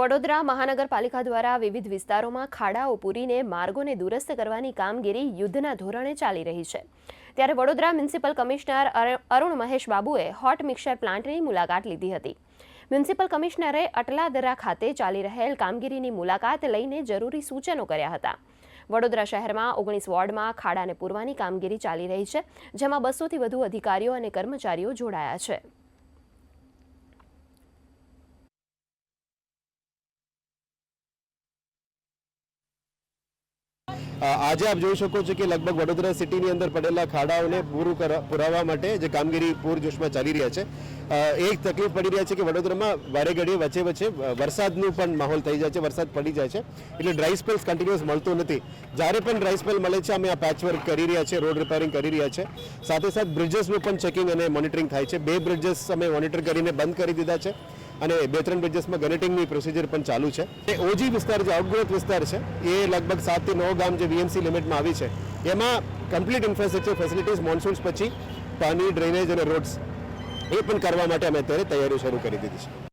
વડોદરા મહાનગરપાલિકા દ્વારા વિવિધ વિસ્તારોમાં ખાડાઓ પૂરીને માર્ગોને દુરસ્ત કરવાની કામગીરી યુદ્ધના ધોરણે ચાલી રહી છે. ત્યારે વડોદરા મ્યુનિસિપલ કમિશનર અરુણ મહેશ બાબુએ હોટ મિક્સર પ્લાન્ટની મુલાકાત લીધી હતી. મ્યુનિસિપલ કમિશનરે અટલાદરા ખાતે ચાલી રહેલ કામગીરીની મુલાકાત લઈને જરૂરી સૂચનો કર્યા હતા. વડોદરા શહેરમાં ઓગણીસ વોર્ડમાં ખાડાને પૂરવાની કામગીરી ચાલી રહી છે, જેમાં બસોથી વધુ અધિકારીઓ અને કર્મચારીઓ જોડાયા છે. આજે આપ જોઈ શકો છો કે લગભગ વડોદરા સિટીની અંદર પડેલા ખાડાઓને પૂરું પુરાવવા માટે જે કામગીરી પૂરજોશમાં ચાલી રહ્યા છે. એક તકલીફ પડી રહ્યા છે કે વડોદરામાં વારે ઘડીએ વચ્ચે વચ્ચે વરસાદનું પણ માહોલ થઈ જાય છે, વરસાદ પડી જાય છે. એટલે ડ્રાય સ્પેલ્સ કન્ટિન્યુઅસ મળતો નથી. જ્યારે પણ ડ્રાય સ્પેલ મળે છે, અમે આ પેચવર્ક કરી રહ્યા છે રોડ રિપેરિંગ કરી રહ્યા છે. સાથે સાથે બ્રિજેસનું પણ ચેકિંગ અને મોનિટરિંગ થાય છે. બે બ્રિજેસ અમે મોનિટર કરીને બંધ કરી દીધા છે. અને બે ત્રણ બ્રિજેસમાં ગનેટિંગની પ્રોસિજર પણ ચાલુ છે. એ ઓજી વિસ્તાર જે આઉટગ્રોથ વિસ્તાર છે, એ લગભગ સાતથી નવ ગામ જે વીએમસી લિમિટમાં આવી છે. એમાં કમ્પ્લીટ ઇન્ફ્રાસ્ટ્રક્ચર ફેસિલિટીઝ મોન્સૂન્સ પછી પાણી ડ્રેનેજ અને રોડ્સ એ પણ કરવા માટે અમે અત્યારે તૈયારીઓ શરૂ કરી દીધી છે.